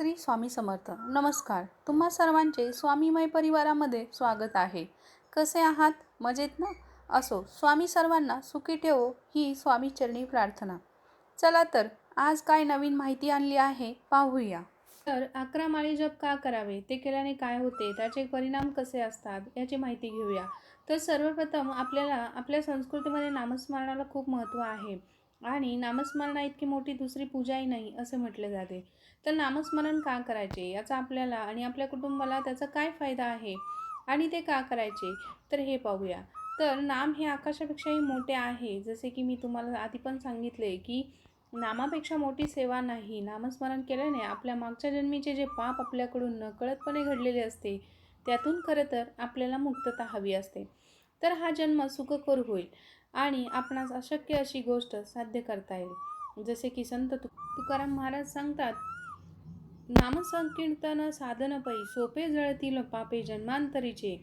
श्री स्वामी समर्थ. नमस्कार. तुम्हा सर्वांचे स्वामीमय परिवारामध्ये स्वागत आहे. कसे आहात? मजेत ना? असो स्वामी सर्वांना सुखी ठेवो ही स्वामी चरणी प्रार्थना. चला तर आज काय नवीन माहिती आणली आहे पाहूया. तर अकरा माळी जप का करावे? ते केल्याने काय होते? त्याचे परिणाम कसे असतात? याची माहिती घेऊया. तर सर्वप्रथम आपल्याला आपल्या संस्कृतीमध्ये नामस्मरणाला खूप महत्त्व आहे. आणि नामस्मरणा इतकी मोठी दुसरी पूजाही नाही असे म्हटले जाते. तर नामस्मरण का करायचे? याचा आपल्याला आणि आपल्या कुटुंबाला त्याचा काय फायदा आहे? आणि ते का करायचे? तर हे पाहूया. तर नाम हे आकाशापेक्षाही मोठे आहे. जसे की मी तुम्हाला आधी पण सांगितले की नामापेक्षा मोठी सेवा नाही. नामस्मरण केल्याने आपल्या मागच्या जन्मीचे जे पाप आपल्याकडून नकळतपणे घडलेले असते त्यातून खरं तर आपल्याला मुक्तता हवी असते. तर हा जन्म सुखकर होईल आणि आपणास अशक्य अशी गोष्ट साध्य करता येईल. जसे की संत तु तुकाराम महाराज सांगतात नामसंकीर्तन साधन पै सोपे जळतील पापे जन्मांतरीचे.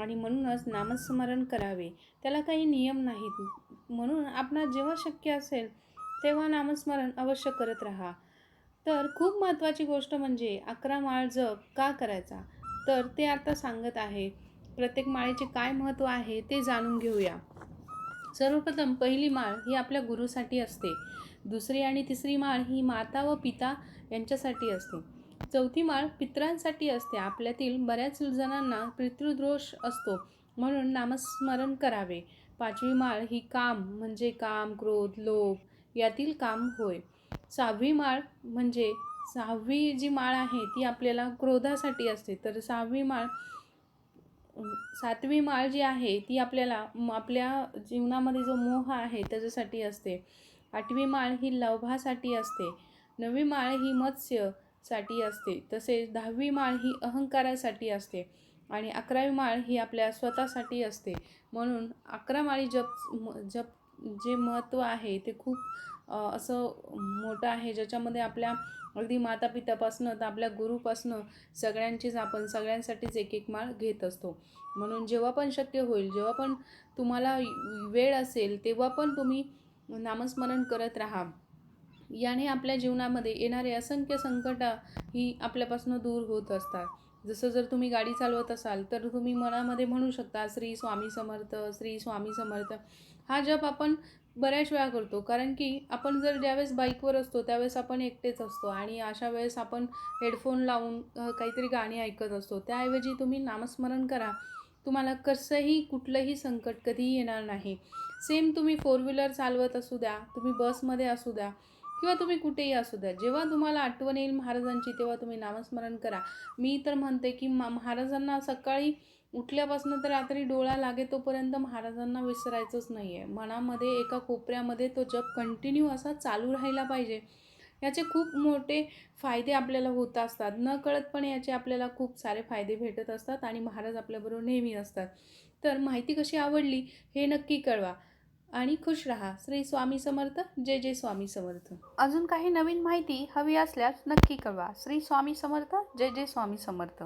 आणि म्हणूनच नामस्मरण करावे. त्याला काही नियम नाहीत. म्हणून आपणास जेव्हा शक्य असेल तेव्हा नामस्मरण अवश्य करत राहा. तर खूप महत्त्वाची गोष्ट म्हणजे अकरा माळ जप का करायचा? तर ते आता सांगत आहे प्रत्येक माळेचे काय महत्त्व आहे ते जाणून घेऊया. सर्वप्रथम पहिली माळ ही आपल्या गुरुसाठी असते. दुसरी आणि तिसरी माळ ही माता व पिता यांच्यासाठी असते. चौथी माळ पित्रांसाठी असते. आपल्यातील बऱ्याच जणांना पितृदोष असतो म्हणून नामस्मरण करावे. पाचवी माळ ही काम म्हणजे काम क्रोध लोभ यातील काम होय. सहावी माळ म्हणजे सहावी जी माळ आहे ती आपल्याला क्रोधासाठी असते. तर सहावी माळ सातवी माळ जी आहे ती आपल्याला आपल्या जीवनामध्ये जो मोह आहे त्याच्यासाठी असते. आठवी माळ ही लवभासाठी असते. नववी माळ ही मत्स्यसाठी असते. तसेच दहावी माळ ही अहंकारासाठी असते. आणि अकरावी माळ ही आपल्या स्वतःसाठी असते. म्हणून अकरा माळी जप जप जे महत्त्व आहे ते खूप असं मोठं आहे ज्याच्यामध्ये आपल्या अगदी मातापितापासनं तर आपल्या गुरुपासनं सगळ्यांचीच आपण सगळ्यांसाठीच एक एक माळ घेत असतो. म्हणून जेव्हा पण शक्य होईल जेव्हा पण तुम्हाला वेळ असेल तेव्हा पण तुम्ही नामस्मरण करत राहा. याने आपल्या जीवनामध्ये येणारे असंख्य संकट ही आपल्यापासून दूर होत असतात. जसं जर तुम्ही गाडी चालवत असाल तर तुम्ही मनामध्ये म्हणू शकता श्री स्वामी समर्थ श्री स्वामी समर्थ. हा जप आपण बऱ्याच वेळा करतो कारण की आपण जर ज्यावेळेस बाईकवर असतो त्यावेळेस आपण एकटेच असतो आणि अशा वेळेस आपण हेडफोन लावून काहीतरी गाणी ऐकत असतो. त्याऐवजी तुम्ही नामस्मरण करा. तुम्हाला कसंही कुठलंही संकट कधीही येणार नाही. सेम तुम्ही फोर व्हीलर चालवत असू द्या तुम्ही बसमध्ये असू द्या किंवा तुम्ही कुठेही असू द्या जेव्हा तुम्हाला आठवण येईल महाराजांची तेव्हा तुम्ही नामस्मरण करा. मी तर म्हणते की मा महाराजांना सकाळी उठल्यापासून तर रात्री डोळा लागे तोपर्यंत महाराजांना विसरायचंच नाही आहे मनामध्ये एका कोपऱ्यामध्ये तो जप कंटिन्यू असा चालू राहायला पाहिजे. याचे खूप मोठे फायदे आपल्याला होत असतात. न कळतपणे याचे आपल्याला खूप सारे फायदे भेटत असतात आणि महाराज आपल्याबरोबर नेहमी असतात. तर माहिती कशी आवडली हे नक्की कळवा. आणि खुश राहा. श्री स्वामी समर्थ. जय जय स्वामी समर्थ. अजून काही नवीन माहिती हवी असल्यास नक्की कळवा. श्री स्वामी समर्थ. जय जय स्वामी समर्थ.